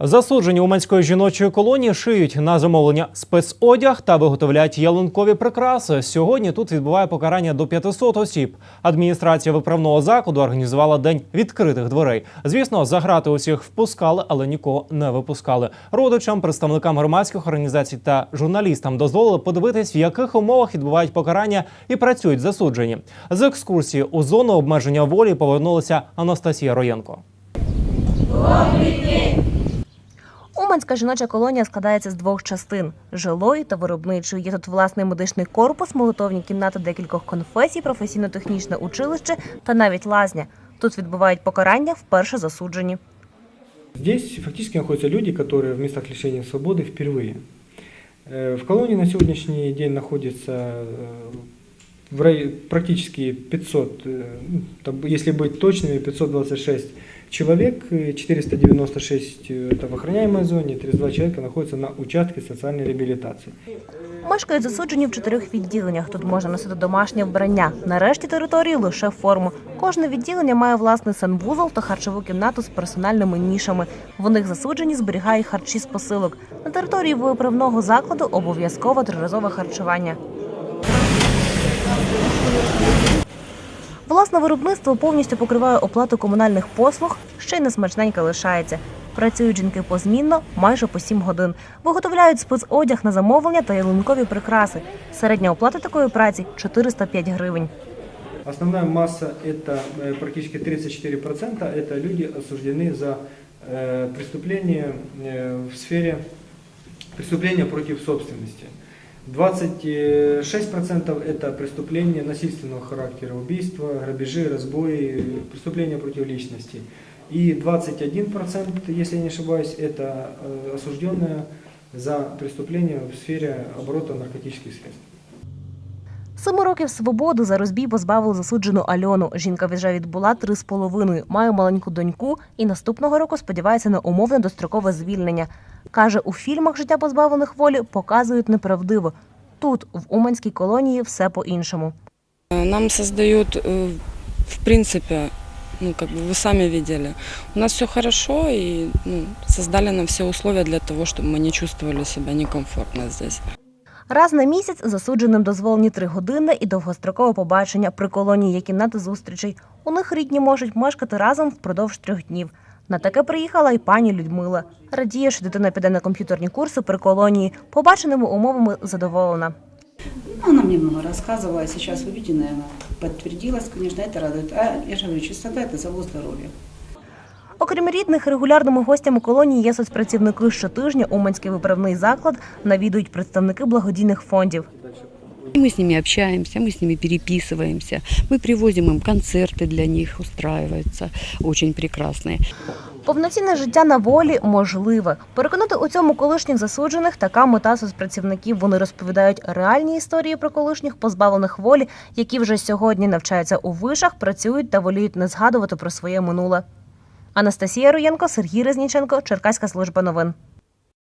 Засуджені уманської жіночої колонії шиють на замовлення спецодяг та виготовляють ялинкові прикраси. Сьогодні тут відбуває покарання до 500 осіб. Адміністрація виправного закладу організувала день відкритих дверей. Звісно, за грати усіх впускали, але нікого не випускали. Родичам, представникам громадських організацій та журналістам дозволили подивитись, в яких умовах відбувають покарання і працюють засуджені. З екскурсії у зону обмеження волі повернулася Анастасія Роєнко. Уманська жіноча колонія складається з двох частин жилої та виробничої. Є тут власний медичний корпус, молитовні кімнати декількох конфесій, професійно-технічне училище та навіть лазня. Тут відбувають покарання вперше засуджені. Здесь фактически находятся люди, которые в местах лишения свободы впервые. Э, В колонии на сегодняшний день находится э, в рай- практически 500, э, ну, там, если быть точными, 526 человек, э, 496 это в охраняемой зоне, 32 человека находятся на участке социальной реабилитации. Мешкають засуджені в чотирьох відділеннях. Тут можна носити домашнє вбрання. На решті території лише форму. Кожне відділення має власний санвузол та харчову кімнату з персональними нішами. В них засуджені зберігають харчі з посилок. На території виправного закладу обов'язково триразове харчування. Власне виробництво повністю покриває оплату комунальних послуг, ще й несмачненьке лишається. Працюють жінки позмінно майже по 7 годин. Виготовляють спецодяг на замовлення та ялинкові прикраси. Середня оплата такої праці 405 гривень. Основная масса это э, практически 34%, это люди осуждены за э, преступления э, в сфере преступления против собственности. 26% это преступления насильственного характера, убийства, грабежи, разбои, преступления против личности. И 21%, если я не ошибаюсь, это э, осужденные за преступления в сфере оборота наркотических средств. Семи років свободи за розбій позбавили засуджену Альону. Жінка вже відбула три з половиною, має маленьку доньку і наступного року сподівається на умовне дострокове звільнення. Каже, у фільмах життя позбавлених волі показують неправдиво. Тут, в Уманській колонії, все по-іншому. Нам создают, э, в принципе, ну, как бы вы сами видели, у нас все хорошо и ну, создали нам все условия для того, чтобы мы не чувствовали себя некомфортно здесь. Раз на місяць засудженим дозволені три години і довгострокове побачення. При колонії є кімнати зустрічей. У них рідні можуть мешкати разом впродовж трьох днів. На таке приїхала і пані Людмила. Радіє, що дитина піде на комп'ютерні курси при колонії. Побаченими умовами задоволена. Ну, Она мне много рассказывала, а сейчас увиденное она подтвердилась, конечно, это радует. А я же говорю, чистота – это залог здоровья. Окрім рідних, регулярними гостями колонії є соцпрацівники щотижня. Уманський виправний заклад навідують представники благодійних фондів. И Мы с ними общаемся, мы с ними переписываемся, мы привозим им концерты для них, устраиваются очень прекрасные. Повноцінне життя на волі можливе. Переконати у цьому колишніх засуджених така мета соцпрацівників. Вони розповідають реальні історії про колишніх позбавлених волі, які вже сьогодні навчаються у вишах, працюють та воліють не згадувати про своє минуле. Анастасія Руєнко, Сергій Резніченко, Черкаська служба новин.